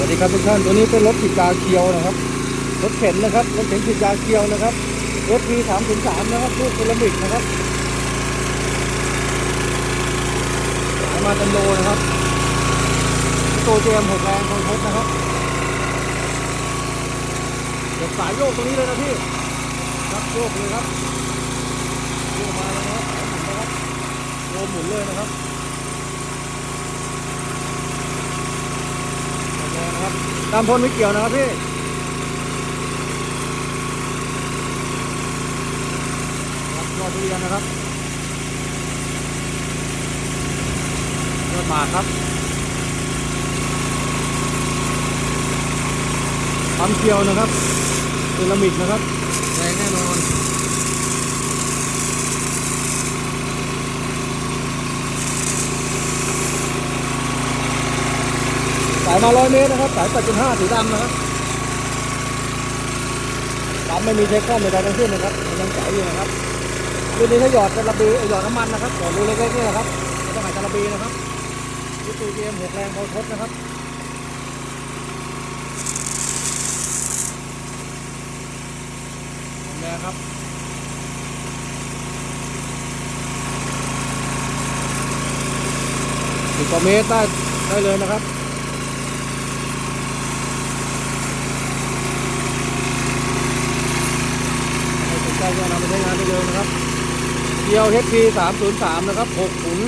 วัสดีครับทุกท่านตัวนี้เป็นรถฉีดยาเคียวนะครับ รถเข็นนะครับ รถเข็นฉีดยาเคียวนะครับ รถ P สามถึงสามนะครับลูกเซรามิกนะครับสายมาตันโลนะครับโตเจมหกแรงคอนทดนะครับ เดี๋ยวสายโยกตรงนี้เลยนะพี่ ครับโยกเลยครับโยกมาแล้วนะครับสายหมุนนะครับโยหมุนเลยนะครับ นะครับ ตามพลไม่เกี่ยวนะครับพี่รับยอดทุเรียนนะครับยอดหมากครับปั๊มเคียวนะครับเซรามิกนะครับแรงแน่นอน สายมาร้อยเมตรนะครับ สาย 8.5 สีดำนะครับดำไม่มีเทคคอมใดๆทั้งสิ้นนะครับยังใสอยู่นะครับรุ่นนี้ถ้าหยอดกระบีหยอดน้ำมันนะครับหยอดรูเล็กๆนี่นะครับไม่ต้องใส่กระบีนะครับยูตูเกมหกแรงพอทดนะครับแรงครับสิบกว่าเมตรได้ได้เลยนะครับ ใครสนใจ ก็นำไปใช้งานได้เลยนะครับเดียว HP 303 นะครับ6ขุน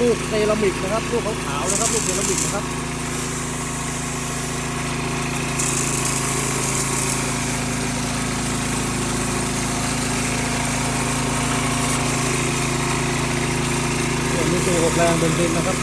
ลูกเซรามิกนะครับลูกขาวๆนะครับลูกเซรามิกนะครับส่วนนี้คือหกแรงเบนซินนะครับ